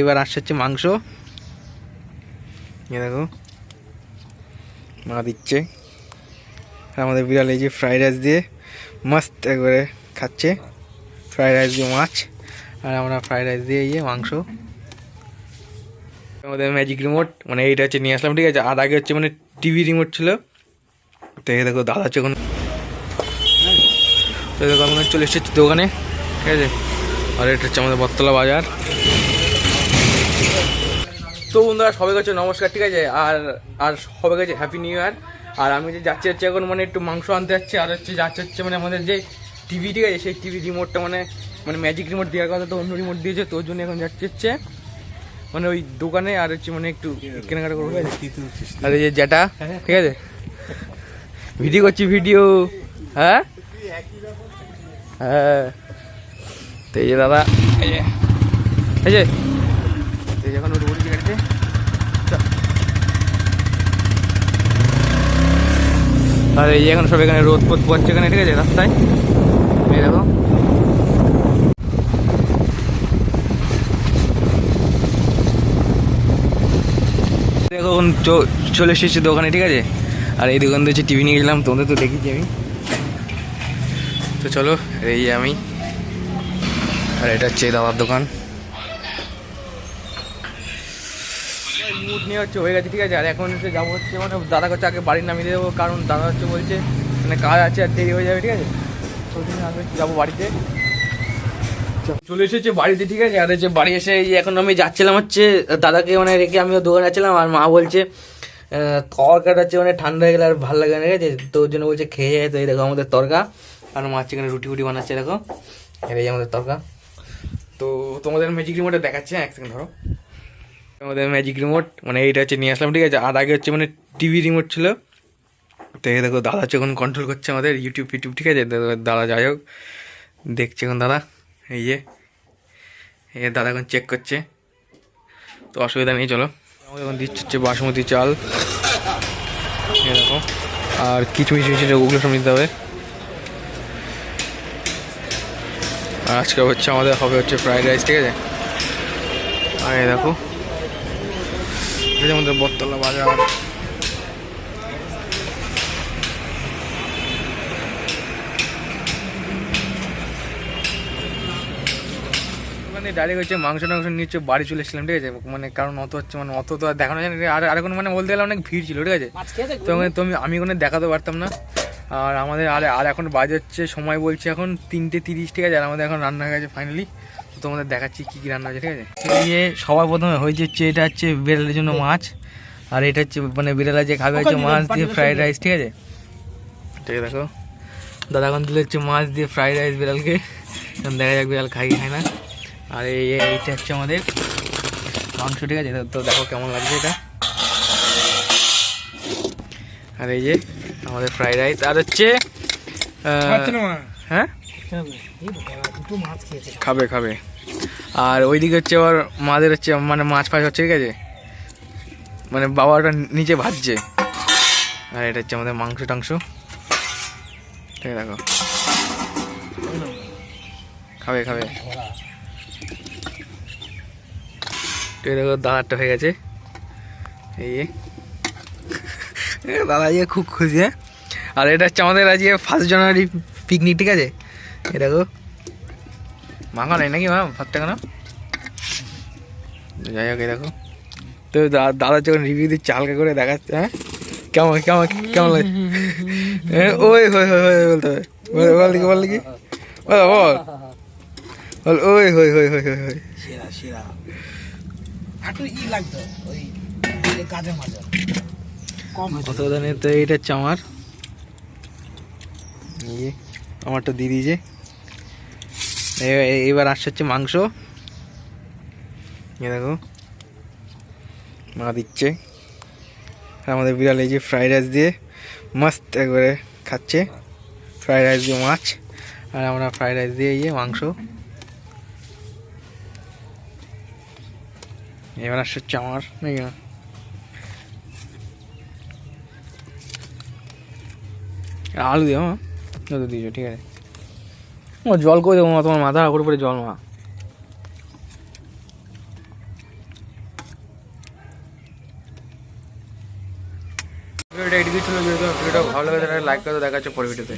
এবার আসছে হচ্ছে মাংস। দেখো। মা দিচ্ছে। আমাদের বিড়াল এই যে ফ্রাইড রাইস দিয়ে মস্ত একবারে খাচ্ছে। ফ্রাইড রাইস দিয়ে মাছ। আর আমরা ফ্রাইড রাইস দিয়ে এই যে মাংস। আমাদের ম্যাজিক রিমোট মানে এইটা হচ্ছে নিয়ে আসলাম, ঠিক আছে? আর আগে হচ্ছে মানে টিভি রিমোট ছিল। এই দেখো, দাদা হচ্ছে এখন তো দেখো আমরা চলে এসেছি দোকানে, ঠিক আছে? আর এটা হচ্ছে আমাদের বটতলা বাজার। তো বন্ধুরা, সবাই কাছে নমস্কার, ঠিক আছে? আর আর সবাই কাছে হ্যাপি নিউ ইয়ার আর আমি যে যাচ্ছি হচ্ছে এখন মানে একটু মাংস আনতে যাচ্ছি, আর হচ্ছে যাচ্ছে হচ্ছে মানে আমাদের যে টিভি ঠিক আছে? সেই টিভি রিমোটটা মানে মানে ম্যাজিক রিমোট দেওয়ার কথা তো অন্য রিমোট দিয়েছে তোর জন্য এখন যাচ্ছে হচ্ছে মানে ওই দোকানে, আর হচ্ছে মানে একটু কেনাকাটা করব? আর এই যে যেটা ঠিক আছে? ভিডিও করছি ভিডিও হ্যাঁ? হ্যাঁ। তো এই যে দাদা এই যে এখন উঠে গাড়িতে আর এই এখন সব এখানে রোদ পোদ পড়ছে এখানে, ঠিক আছে? রাস্তায়। দেখো। দেখো চলে এসেছি দোকানে, ঠিক আছে? আর এই দোকান থেকে টিভি নিয়ে গেলাম, তোমাদের তো দেখেছি আমি। তো চলো, এই আমি। আর এটা হচ্ছে দাবার দোকান। মুড নিয়ে হচ্ছে হয়ে গেছে, ঠিক আছে? আর এখন হচ্ছে যাব হচ্ছে মানে দাদা কাছে আগে বাড়ি নামিয়ে দেবো, কারণ দাদা হচ্ছে বলছে মানে কাজ আছে আর দেরি হয়ে যাবে, ঠিক আছে? যাব বাড়িতে। চলে এসেছে বাড়িতে, ঠিক আছে? আর হচ্ছে বাড়ি এসে এখন আমি যাচ্ছিলাম হচ্ছে, দাদাকে মানে রেখে আমিও দোকানে যাচ্ছিলাম, আর মা বলছে তরকাটা হচ্ছে মানে ঠান্ডা হয়ে গেলে আর ভালো লাগে না, ঠিক আছে? তো ওর জন্য বলছে খেয়ে যায়, তো এই দেখো আমাদের তরকা। আর মা হচ্ছে রুটি ফুটি বানাচ্ছে, দেখো। এই আমাদের তরকা। তো তোমাদের ম্যাজিক রিমোটে দেখাচ্ছে এক সেকেন্ড ধরো। আমাদের ম্যাজিক রিমোট মানে এইটা হচ্ছে নিয়ে আসলাম, ঠিক আছে? আর আগে হচ্ছে মানে টিভি রিমোট ছিল। তো দেখো, দাদা হচ্ছে এখন কন্ট্রোল করছে আমাদের ইউটিউব ফিউটিউব ঠিক আছে? দাদা যাই হোক, দেখছে এখন দাদা। এই যে, এই দাদা এখন চেক করছে। তো অসুবিধা নেই, চলো। আমাদের এখন দিচ্ছে হচ্ছে বাসমতি চাল। দেখো, আর কিছু কিছু কিছু ওগুলো সব নিতে হবে। আর আজকে হচ্ছে আমাদের হবে হচ্ছে ফ্রাইড রাইস ঠিক আছে? আর দেখো এই যে আমাদের বটতলা বাজার। মানে ডাইরেক্ট হচ্ছে মাংস টাংস নিয়ে হচ্ছে বাড়ি চলে এসেছিলাম ঠিক আছে? মানে কারণ অত হচ্ছে মানে অত তো আর দেখানো যায় না আর আর এখন মানে বলতে গেলে অনেক ভিড় ছিল ঠিক আছে? তো মানে তুমি আমি কোনো দেখাতে পারতাম না। আর আমাদের আর আর এখন বাজে হচ্ছে সময় বলছে এখন তিনটে তিরিশ ঠিক আছে? আর আমাদের এখন রান্না হয়ে গেছে ফাইনালি তোমাদের দেখাচ্ছি কী কী রান্না আছে ঠিক আছে? এই যে সবার প্রথমে হয়েছে হচ্ছে এটা হচ্ছে বিড়ালের জন্য মাছ আর এটা হচ্ছে মানে বিড়ালা যে খাবে হচ্ছে মাছ দিয়ে ফ্রাইড রাইস ঠিক আছে? ঠিক আছে দেখো। দাদা এখন দিলে হচ্ছে মাছ দিয়ে ফ্রাইড রাইস বিড়ালকে। এখন দেখা যাক বিড়াল খাই খায় না। আর এই এই- এইটা হচ্ছে আমাদের মাংস ঠিক আছে? তো দেখো কেমন লাগছে এটা। আর এই যে আমাদের ফ্রাইড রাইস আর হচ্ছে হ্যাঁ? খাবে। খাবে আর ওইদিকে হচ্ছে আবার মাদের হচ্ছে মানে মাছ ফাছ হচ্ছে ঠিক আছে? মানে বাবাটা নিচে ভাজছে। আর এটা হচ্ছে আমাদের মাংস টাংস। ঠিক দেখো। খাবে খাবে। ঠিক দেখো দাদারটা হয়ে গেছে। এই দাদা খুব খুশি হ্যাঁ? আর এটা হচ্ছে আমাদের আজকে ফার্স্ট জানুয়ারি পিকনিক ঠিক আছে? এ দেখো। মাখা নাই নাকি মা ভাতটা কেন? যাই হোক এই দেখো। তো দাদা যখন রিভিউ দিচ্ছে হালকা করে দেখাচ্ছে হ্যাঁ? কেমন কেমন কেমন লাগে? এ, ওই হই হই হই বলতে হবে। বল দেখি বল দেখি। বল বল বল। ওই হই হই হই হই হই সেরা সেরা। একটু ই লাগতো ওই কাজে মাঝে। কম নেই তো এইটা হচ্ছে আমার। আমারটা দিয়ে দিয়েছে এবার আসছে হচ্ছে মাংস। এ দেখো। মা দিচ্ছে। আমাদের বিড়াল এই যে ফ্রাইড রাইস দিয়ে মস্ত একবারে খাচ্ছে। ফ্রাইড রাইস দিয়ে মাছ। আর আমরা ফ্রাইড রাইস দিয়ে এই যে মাংস। এবার আসছে হচ্ছে আমার না? আলু দিও যত দিয়েছ, ঠিক আছে। ও, জল করে দেবো তোমার মাথা উপরে পরে জল, মা। ভিডিওটা এডিট ছিল ভিডিওটা ভালো লাগে লাইক করে দেখাচ্ছে পরে ভিডিওতে।